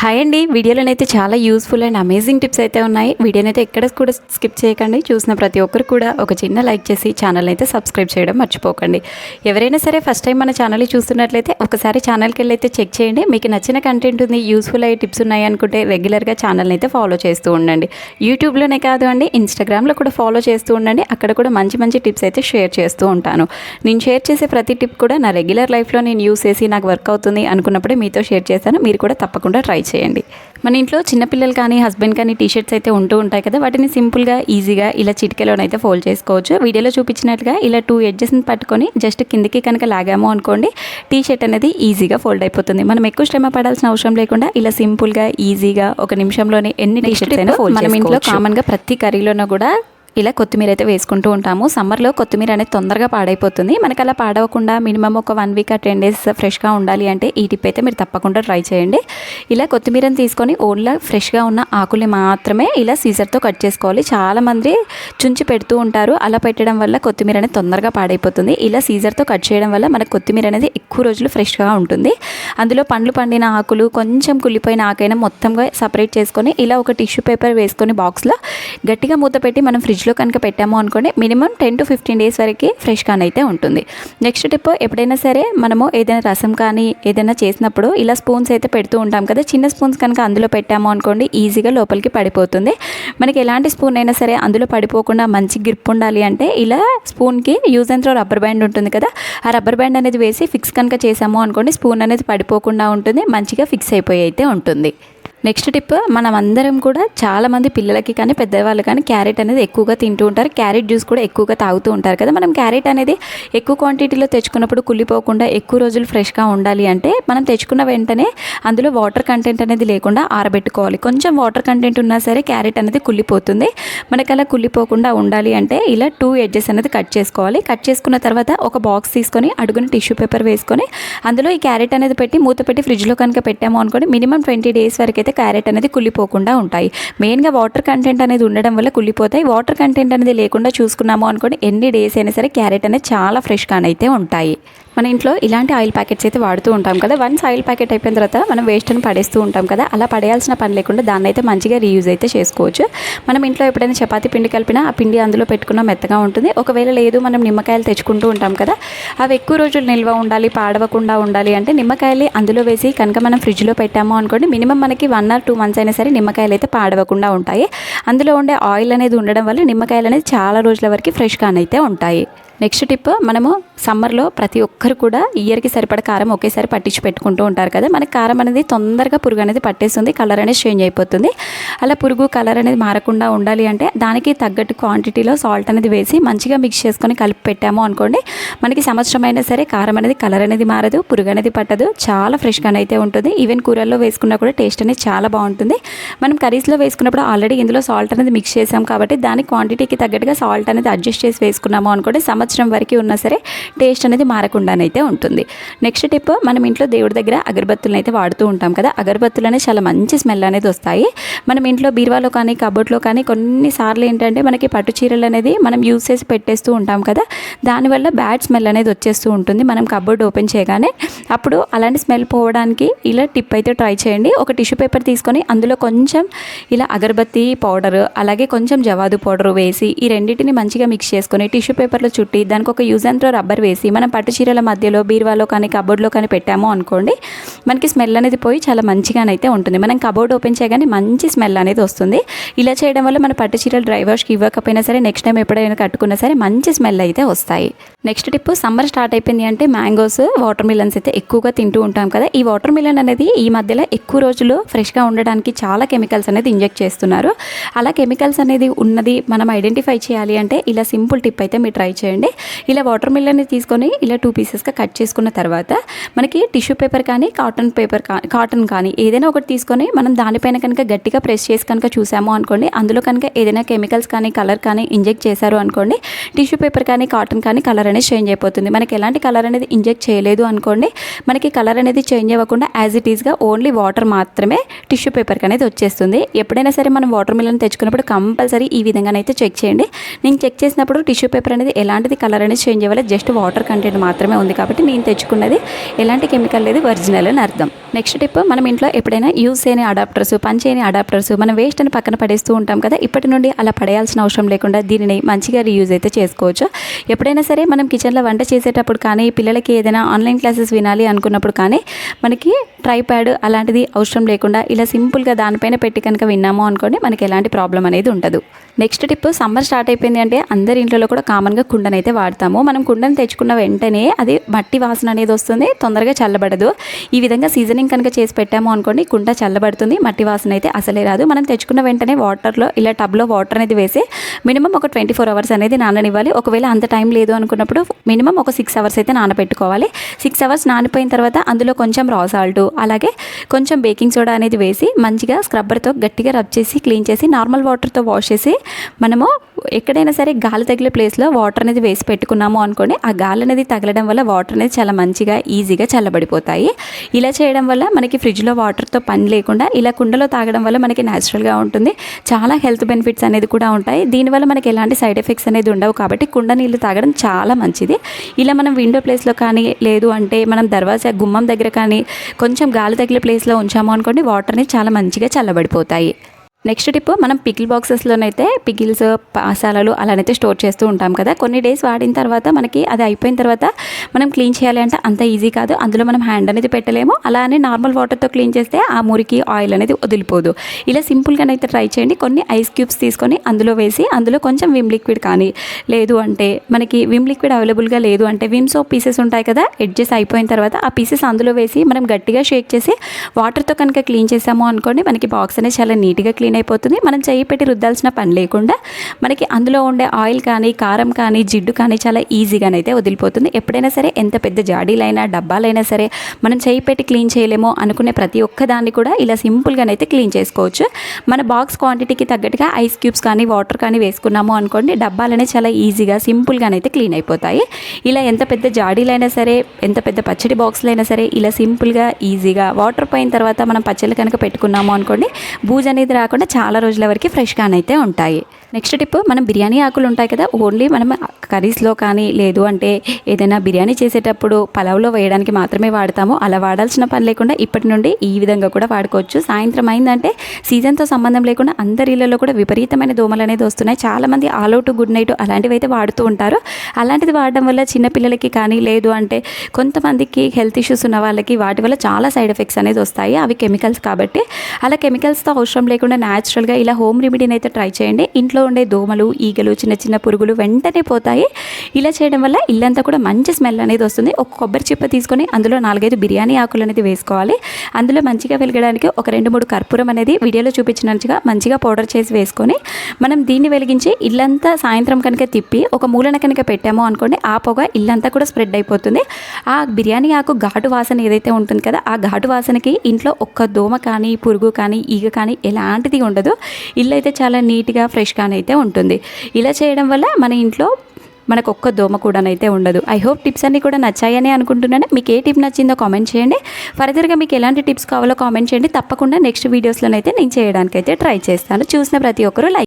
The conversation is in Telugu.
హాయ్ అండి వీడియోలోనైతే చాలా యూస్ఫుల్ అండ్ అమేజింగ్ టిప్స్ అయితే ఉన్నాయి. వీడియోనైతే ఎక్కడ కూడా స్కిప్ చేయకండి. చూసిన ప్రతి ఒక్కరు కూడా ఒక చిన్న లైక్ చేసి ఛానల్ అయితే సబ్స్క్రైబ్ చేయడం మర్చిపోకండి. ఎవరైనా సరే ఫస్ట్ టైం మన ఛానల్ చూస్తున్నట్లయితే ఒకసారి ఛానల్కి వెళ్ళి అయితే చెక్ చేయండి. మీకు నచ్చిన కంటెంట్ ఉంది యూస్ఫుల్ అయ్యే టిప్స్ ఉన్నాయి అనుకుంటే రెగ్యులర్గా ఛానల్ని అయితే ఫాలో చేస్తూ ఉండండి. యూట్యూబ్లోనే కాదు అండి ఇన్స్టాగ్రామ్లో కూడా ఫాలో చేస్తూ ఉండండి. అక్కడ కూడా మంచి మంచి టిప్స్ అయితే షేర్ చేస్తూ ఉంటాను. నేను షేర్ చేసే ప్రతి టిప్ కూడా నా రెగ్యులర్ లైఫ్లో నేను యూస్ చేసి నాకు వర్క్ అవుతుంది అనుకున్నప్పుడే మీతో షేర్ చేస్తాను. మీరు కూడా తప్పకుండా ట్రై చేయండి. మన ఇంట్లో చిన్నపిల్లలు కానీ హస్బెండ్ కానీ టీ షర్ట్స్ అయితే ఉంటూ ఉంటాయి కదా వాటిని సింపుల్గా ఈజీగా ఇలా చిటికెలోనైతే ఫోల్డ్ చేసుకోవచ్చు. వీడియోలో చూపించినట్లుగా ఇలా టూ ఎడ్జెస్ని పట్టుకొని జస్ట్ కిందికి కనుక లాగాము అనుకోండి టీ షర్ట్ అనేది ఈజీగా ఫోల్డ్ అయిపోతుంది. మనం ఎక్కువ శ్రమ పడాల్సిన అవసరం లేకుండా ఇలా సింపుల్గా ఈజీగా ఒక నిమిషంలోనే ఎన్ని టీ షర్ట్స్ అయినా ఫోల్డ్ మనం ఇంట్లో కామన్గా ప్రతి కర్రీలోనూ కూడా ఇలా కొత్తిమీర అయితే వేసుకుంటూ ఉంటాము. సమ్మర్లో కొత్తిమీర అనేది తొందరగా పాడైపోతుంది. మనకి అలా పాడవకుండా మినిమం ఒక వన్ వీక్ ఆ టెన్ డేస్ ఫ్రెష్గా ఉండాలి అంటే ఈ టిప్ అయితే మీరు తప్పకుండా ట్రై చేయండి. ఇలా కొత్తిమీరని తీసుకొని ఓన్లా ఫ్రెష్గా ఉన్న ఆకుల్ని మాత్రమే ఇలా సీజర్తో కట్ చేసుకోవాలి. చాలామంది చుంచి పెడుతూ ఉంటారు. అలా పెట్టడం వల్ల కొత్తిమీర అనేది తొందరగా పాడైపోతుంది. ఇలా సీజర్తో కట్ చేయడం వల్ల మనకు కొత్తిమీర అనేది ఎక్కువ రోజులు ఫ్రెష్గా ఉంటుంది. అందులో పండ్లు పండిన ఆకులు కొంచెం కుళ్ళిపోయిన ఆకైనా మొత్తంగా సపరేట్ చేసుకొని ఇలా ఒక టిష్యూ పేపర్ వేసుకొని బాక్స్లో గట్టిగా మూత పెట్టి మనం ఫ్రిడ్జ్లో కనుక పెట్టాము అనుకోండి minimum ten to fifteen days వరకు ఫ్రెష్ కాన్ అయితే ఉంటుంది. నెక్స్ట్ టిప్ ఎప్పుడైనా సరే మనము ఏదైనా రసం కానీ ఏదైనా చేసినప్పుడు ఇలా స్పూన్స్ అయితే పెడుతూ ఉంటాం కదా చిన్న స్పూన్స్ కనుక అందులో పెట్టాము అనుకోండి ఈజీగా లోపలికి పడిపోతుంది. మనకి ఎలాంటి స్పూన్ అయినా సరే అందులో పడిపోకుండా మంచి గ్రిప్ ఉండాలి అంటే ఇలా స్పూన్కి use and throw rubber band ఉంటుంది కదా ఆ రబ్బర్ బ్యాండ్ అనేది వేసి ఫిక్స్ కనుక చేసాము అనుకోండి స్పూన్ అనేది పడిపోకుండా ఉంటుంది మంచిగా ఫిక్స్ అయిపోయి అయితే ఉంటుంది. నెక్స్ట్ టిప్ మనం అందరం కూడా చాలామంది పిల్లలకి కానీ పెద్దవాళ్ళు కానీ క్యారెట్ అనేది ఎక్కువగా తింటూ ఉంటారు. క్యారెట్ జ్యూస్ కూడా ఎక్కువగా తాగుతూ ఉంటారు కదా. మనం క్యారెట్ అనేది ఎక్కువ క్వాంటిటీలో తెచ్చుకున్నప్పుడు కుళ్ళిపోకుండా ఎక్కువ రోజులు ఫ్రెష్గా ఉండాలి అంటే మనం తెచ్చుకున్న వెంటనే అందులో వాటర్ కంటెంట్ అనేది లేకుండా ఆరబెట్టుకోవాలి. కొంచెం వాటర్ కంటెంట్ ఉన్నా సరే క్యారెట్ అనేది కుళ్ళిపోతుంది. మనకి అలా కుళ్ళిపోకుండా ఉండాలి అంటే ఇలా టూ ఎడ్జెస్ అనేది కట్ చేసుకోవాలి. కట్ చేసుకున్న తర్వాత ఒక బాక్స్ తీసుకొని అడుగున టిష్యూ పేపర్ వేసుకొని అందులో ఈ క్యారెట్ అనేది పెట్టి మూత పెట్టి ఫ్రిడ్జ్లో కనుక పెట్టాము అనుకోండి మినిమం ట్వంటీ డేస్ వరకు అయితే క్యారెట్ అనేది కుళ్ళిపోకుండా ఉంటాయి. మెయిన్గా వాటర్ కంటెంట్ అనేది ఉండడం వల్ల కుళ్ళిపోతాయి. వాటర్ కంటెంట్ అనేది లేకుండా చూసుకున్నాము అనుకోండి ఎన్ని డేస్ అయినా సరే క్యారెట్ అనేది చాలా ఫ్రెష్గానైతే ఉంటాయి. మన ఇంట్లో ఇలాంటి ఆయిల్ ప్యాకెట్స్ అయితే వాడుతూ ఉంటాం కదా. వన్స్ ఆయిల్ ప్యాకెట్ అయిపోయిన తర్వాత మనం వేస్ట్ని పడేస్తూ ఉంటాం కదా. అలా పడేయాల్సిన పని లేకుండా దాన్ని అయితే మంచిగా రీయూజ్ అయితే చేసుకోవచ్చు. మనం ఇంట్లో ఎప్పుడైనా చపాతీ పిండి కలిపినా ఆ పిండి అందులో పెట్టుకున్న మెత్తగా ఉంటుంది. ఒకవేళ లేదు మనం నిమ్మకాయలు తెచ్చుకుంటూ ఉంటాం కదా. అవి ఎక్కువ రోజులు నిల్వ ఉండాలి పాడవకుండా ఉండాలి అంటే నిమ్మకాయలు అందులో వేసి కనుక మనం ఫ్రిడ్జ్లో పెట్టాము అనుకోండి మినిమం మనకి వన్ ఆర్ టూ మంత్స్ అయినా సరే నిమ్మకాయలు అయితే పాడవకుండా ఉంటాయి. అందులో ఉండే ఆయిల్ అనేది ఉండడం వల్ల నిమ్మకాయలు అనేది చాలా రోజుల వరకు ఫ్రెష్గానైతే ఉంటాయి. నెక్స్ట్ టిప్ మనము సమ్మర్లో ప్రతి ఒక్కరు కూడా ఇయర్కి సరిపడ కారం ఒకేసారి పట్టించి పెట్టుకుంటూ ఉంటారు కదా. మనకి కారం అనేది తొందరగా పురుగు అనేది పట్టేస్తుంది కలర్ అనేది చేంజ్ అయిపోతుంది. అలా పురుగు కలర్ అనేది మారకుండా ఉండాలి అంటే దానికి తగ్గట్టు క్వాంటిటీలో సాల్ట్ అనేది వేసి మంచిగా మిక్స్ చేసుకొని కలిపి పెట్టాము అనుకోండి మనకి సంవత్సరం అయినా సరే కారం అనేది కలర్ అనేది మారదు పురుగు అనేది పట్టదు. చాలా ఫ్రెష్గా అయితే ఉంటుంది. ఈవెన్ కూరల్లో వేసుకున్నా కూడా టేస్ట్ అనేది చాలా బాగుంటుంది. మనం కర్రీస్లో వేసుకున్నప్పుడు ఆల్రెడీ ఇందులో సాల్ట్ అనేది మిక్స్ చేసాం కాబట్టి దాని క్వాంటిటీకి తగ్గట్టుగా సాల్ట్ అనేది అడ్జస్ట్ చేసి వేసుకున్నాము అనుకోండి సంవత్సరం వరకు ఉన్నా సరే టేస్ట్ అనేది మారకుండానైతే ఉంటుంది. నెక్స్ట్ టిప్ మనం ఇంట్లో దేవుడి దగ్గర అగరబత్తులను అయితే వాడుతూ ఉంటాం కదా అగరబత్తులు అనేది చాలా మంచి స్మెల్ అనేది వస్తాయి. మనం ఇంట్లో బీరువాలో కానీ కబోర్డ్లో కానీ కొన్నిసార్లు ఏంటంటే మనకి పట్టు చీరలు అనేది మనం యూస్ చేసి పెట్టేస్తూ ఉంటాం కదా దానివల్ల బ్యాడ్ స్మెల్ అనేది వచ్చేస్తూ ఉంటుంది. మనం కబోర్డ్ ఓపెన్ చేయగానే అప్పుడు అలాంటి స్మెల్ పోవడానికి ఇలా టిప్ అయితే ట్రై చేయండి. ఒక టిష్యూ పేపర్ తీసుకొని అందులో కొంచెం ఇలా అగరబత్తి పౌడర్ అలాగే కొంచెం జవాదు పౌడర్ వేసి ఈ రెండింటిని మంచిగా మిక్స్ చేసుకొని టిష్యూ పేపర్లో చుట్టి దానికి ఒక యూజ్ అండ్ త్రో రబ్బర్ వేసి మనం పట్టు చీరల మధ్యలో బీరువాలో కానీ కబోర్డ్లో కానీ పెట్టాము అనుకోండి మనకి స్మెల్ అనేది పోయి చాలా మంచిగానైతే ఉంటుంది. మనం కబోర్డ్ ఓపెన్ చేయగానే మంచి స్మెల్ అనేది వస్తుంది. ఇలా చేయడం వల్ల మన పట్టు చీరలు డ్రై వాష్కి ఇవ్వకపోయినా సరే నెక్స్ట్ టైం ఎప్పుడైనా కట్టుకున్నా సరే మంచి స్మెల్ అయితే వస్తాయి. నెక్స్ట్ టిప్ సమ్మర్ స్టార్ట్ అయిపోయింది అంటే మ్యాంగోస్ వాటర్ మిలన్స్ అయితే ఎక్కువగా తింటూ ఉంటాం కదా. ఈ వాటర్ మిలన్ అనేది ఈ మధ్యలో ఎక్కువ రోజులు ఫ్రెష్గా ఉండడానికి చాలా కెమికల్స్ అనేది ఇంజెక్ట్ చేస్తున్నారు. అలా కెమికల్స్ అనేది ఉన్నది మనం ఐడెంటిఫై చేయాలి అంటే ఇలా సింపుల్ టిప్ అయితే మీరు ట్రై చేయండి. ఇలా వాటర్ మిలన్ని తీసుకొని ఇలా టూ పీసెస్గా కట్ చేసుకున్న తర్వాత మనకి టిష్యూ పేపర్ కానీ కాటన్ పేపర్ కా కాటన్ కానీ ఏదైనా ఒకటి తీసుకొని మనం దానిపైన కనుక గట్టిగా ప్రెస్ చేసి కనుక చూసాము అనుకోండి అందులో కనుక ఏదైనా కెమికల్స్ కానీ కలర్ కానీ ఇంజెక్ట్ చేశారు అనుకోండి టిష్యూ పేపర్ కానీ కాటన్ కానీ కలర్ అనేది చేంజ్ అయిపోతుంది. మనకి ఎలాంటి కలర్ అనేది ఇంజెక్ట్ చేయలేదు అనుకోండి మనకి కలర్ అనేది చేంజ్ అవ్వకుండా యాజ్ ఇట్ ఈస్గా ఓన్లీ వాటర్ మాత్రమే టిష్యూ పేపర్కి అనేది వచ్చేస్తుంది. ఎప్పుడైనా సరే మనం వాటర్ మిల్లన్ తెచ్చుకున్నప్పుడు కంపల్సరీ ఈ విధంగానైతే చెక్ చేయండి. నేను చెక్ చేసినప్పుడు టిష్యూ పేపర్ అనేది ఎలాంటిది కలర్ అనేది చేంజ్ అవ్వాలి జస్ట్ వాటర్ కంటెంట్ మాత్రమే ఉంది కాబట్టి నేను తెచ్చుకున్నది ఎలాంటి కెమికల్ లేదు ఒరిజినల్ అని అర్థం. నెక్స్ట్ టిప్ మనం ఇంట్లో ఎప్పుడైనా యూస్ చేయని అడాప్టర్స్ పనిచేయని అడాప్టర్స్ మనం వేస్ట్ అని పక్కన పడేస్తూ ఉంటాం కదా ఇప్పటి నుండి అలా పడేయాల్సిన అవసరం లేకుండా దీనిని మంచిగా రీయూజ్ అయితే చేసుకోవచ్చు. ఎప్పుడైనా సరే మనం కిచెన్లో వంట చేసేటప్పుడు కానీ పిల్లలకి ఏదైనా ఆన్లైన్ క్లాసెస్ వినాలి అనుకున్నప్పుడు కానీ మనకి ట్రైప్యాడ్ అలాంటిది అవసరం లేకుండా ఇలా సింపుల్గా దానిపైన పెట్టి కనుక విన్నాము అనుకోండి మనకి ఎలాంటి ప్రాబ్లం అనేది ఉండదు. నెక్స్ట్ టిప్ సమ్మర్ స్టార్ట్ అయిపోయింది అంటే అందరి ఇంట్లో కూడా కామన్గా కుండను అయితే వాడతాము. మనం కుండను తెచ్చుకున్న వెంటనే అది మట్టి వాసన అనేది వస్తుంది తొందరగా చల్లబడదు. ఈ విధంగా సీజనింగ్ కనుక చేసి పెట్టాము అనుకోండి కుండ చల్లబడుతుంది మట్టి వాసన అయితే అసలే రాదు. మనం తెచ్చుకున్న వెంటనే వాటర్లో ఇలా టబ్లో వాటర్ అనేది వేసి మినిమం ఒక ట్వంటీ ఫోర్ అవర్స్ అనేది నాననివ్వాలి. ఒకవేళ అంత టైం లేదు అనుకున్నప్పుడు మినిమం ఒక సిక్స్ అవర్స్ అయితే నానబెట్టుకోవాలి సిక్స్ అవర్స్ నానిపోయిన తర్వాత అందులో కొంచెం రా సాల్ట్ అలాగే కొంచెం బేకింగ్ సోడా అనేది వేసి మంచిగా స్క్రబ్బర్తో గట్టిగా రబ్ చేసి క్లీన్ చేసి నార్మల్ వాటర్తో వాష్ చేసి మనము ఎక్కడైనా సరే గాలి తగిలే ప్లేస్లో వాటర్ అనేది వేసి పెట్టుకున్నాము అనుకోండి ఆ గాలి అనేది తగలడం వల్ల వాటర్ అనేది చాలా మంచిగా ఈజీగా చల్లబడిపోతాయి. ఇలా చేయడం వల్ల మనకి ఫ్రిడ్జ్లో వాటర్తో పని లేకుండా ఇలా కుండలో తాగడం వల్ల మనకి న్యాచురల్గా ఉంటుంది. చాలా హెల్త్ బెనిఫిట్స్ అనేది కూడా ఉంటాయి. దీనివల్ల మనకి ఎలాంటి సైడ్ ఎఫెక్ట్స్ అనేది ఉండవు కాబట్టి కుండ నీళ్ళు తాగడం చాలా మంచిది. ఇలా మనం విండో ప్లేస్లో కానీ లేదు అంటే మనం దర్వాజా గుమ్మం దగ్గర కానీ కొంచెం గాలి తగిలే ప్లేస్లో ఉంచాము అనుకోండి వాటర్ అనేది చాలా మంచిగా చల్లబడిపోతాయి. నెక్స్ట్ టిప్ మనం పికిల్ బాక్సెస్లోనైతే పికిల్స్ పాసాలలు అలానైతే స్టోర్ చేస్తూ ఉంటాం కదా. కొన్ని డేస్ వాడిన తర్వాత మనకి అది అయిపోయిన తర్వాత మనం క్లీన్ చేయాలి అంటే అంత ఈజీ కాదు. అందులో మనం హ్యాండ్ అనేది పెట్టలేము. అలానే నార్మల్ వాటర్తో క్లీన్ చేస్తే ఆ మురికి ఆయిల్ అనేది వదిలిపోదు. ఇలా సింపుల్గానైతే ట్రై చేయండి. కొన్ని ఐస్ క్యూబ్స్ తీసుకొని అందులో వేసి అందులో కొంచెం విమ్ లిక్విడ్ కానీ లేదు అంటే మనకి విమ్ లిక్విడ్ అవైలబుల్గా లేదు అంటే విమ్ సోప్ పీసెస్ ఉంటాయి కదా ఎడ్జెస్ అయిపోయిన తర్వాత ఆ పీసెస్ అందులో వేసి మనం గట్టిగా షేక్ చేసి వాటర్తో కనుక క్లీన్ చేసాము అనుకోండి మనకి బాక్స్ అనేది చాలా నీట్గా క్లీన్ అయిపోతుంది మనం చెయ్యి పెట్టి రుద్దాల్సిన పని లేకుండా మనకి అందులో ఉండే ఆయిల్ కానీ కారం కానీ జిడ్డు కానీ చాలా ఈజీగానైతే వదిలిపోతుంది. ఎప్పుడైనా సరే ఎంత పెద్ద జాడీలైనా డబ్బాలైనా సరే మనం చెయ్యి పెట్టి క్లీన్ చేయలేమో అనుకునే ప్రతి ఒక్కదాన్ని కూడా ఇలా సింపుల్గానైతే క్లీన్ చేసుకోవచ్చు. మన బాక్స్ క్వాంటిటీకి తగ్గట్టుగా ఐస్ క్యూబ్స్ కానీ వాటర్ కానీ వేసుకున్నాము అనుకోండి డబ్బాలనే చాలా ఈజీగా సింపుల్గానైతే క్లీన్ అయిపోతాయి ఇలా ఎంత పెద్ద జాడీలైనా సరే ఎంత పెద్ద పచ్చడి బాక్స్లైనా సరే ఇలా సింపుల్గా ఈజీగా వాటర్ పోయిన తర్వాత మనం పచ్చళ్ళు కనుక పెట్టుకున్నాము అనుకోండి బూజ్ అనేది రాకుండా చాలా రోజుల వరకు ఫ్రెష్గానైతే ఉంటాయి. నెక్స్ట్ టిప్ మనం బిర్యానీ ఆకులు ఉంటాయి కదా ఓన్లీ మనం కర్రీస్లో కానీ లేదు అంటే ఏదైనా బిర్యానీ చేసేటప్పుడు పలావ్లో వేయడానికి మాత్రమే వాడతాము. అలా వాడాల్సిన పని లేకుండా ఇప్పటి నుండి ఈ విధంగా కూడా వాడుకోవచ్చు. సాయంత్రం అయిందంటే సీజన్తో సంబంధం లేకుండా అందరి ఇళ్ళలో కూడా విపరీతమైన దోమలు అనేది వస్తున్నాయి. చాలామంది ఆల్ అవుట్ గుడ్ నైట్ అలాంటివి అయితే వాడుతూ ఉంటారు. అలాంటిది వాడడం వల్ల చిన్నపిల్లలకి కానీ లేదు అంటే కొంతమందికి హెల్త్ ఇష్యూస్ ఉన్న వాళ్ళకి వాటి వల్ల చాలా సైడ్ ఎఫెక్ట్స్ అనేది వస్తాయి. అవి కెమికల్స్ కాబట్టి అలా కెమికల్స్తో అవసరం లేకుండా న్యాచురల్గా ఇలా హోమ్ రెమెడీని అయితే ట్రై చేయండి. ఇంట్లో ఉండే దోమలు ఈగలు చిన్న చిన్న పురుగులు వెంటనే పోతాయి. ఇలా చేయడం వల్ల ఇల్లంతా కూడా మంచి స్మెల్ అనేది వస్తుంది. ఒక కొబ్బరి చిప్ప తీసుకొని అందులో నాలుగైదు బిర్యానీ ఆకులు అనేది వేసుకోవాలి. అందులో మంచిగా వెలగడానికి ఒక రెండు మూడు కర్పూరం అనేది వీడియోలో చూపించినట్టుగా మంచిగా పౌడర్ చేసి వేసుకొని మనం దీన్ని వెలిగించి ఇల్లంతా సాయంత్రం కనుక తిప్పి ఒక మూలన కనుక పెట్టామో అనుకోండి ఆ పొగ ఇల్లంతా కూడా స్ప్రెడ్ అయిపోతుంది. ఆ బిర్యానీ ఆకు ఘాటు వాసన ఏదైతే ఉంటుంది కదా ఆ ఘాటు వాసనకి ఇంట్లో ఒక్క దోమ కానీ పురుగు కానీ ఈగ కానీ ఎలాంటిది ఉండదు. ఇల్లు అయితే చాలా నీట్గా ఫ్రెష్గా అయితే ఉంటుంది. ఇలా చేయడం వల్ల మన ఇంట్లో మనకు ఒక్క దోమ కూడానైతే ఉండదు. ఐ హోప్ టిప్స్ అన్నీ కూడా నచ్చాయని అనుకుంటున్నాను. మీకు ఏ టిప్ నచ్చిందో కామెంట్ చేయండి. ఫర్దర్గా మీకు ఎలాంటి టిప్స్ కావాలో కామెంట్ చేయండి. తప్పకుండా నెక్స్ట్ వీడియోస్లోనైతే నేను చేయడానికైతే ట్రై చేస్తాను. చూసిన ప్రతి ఒక్కరూ లైక్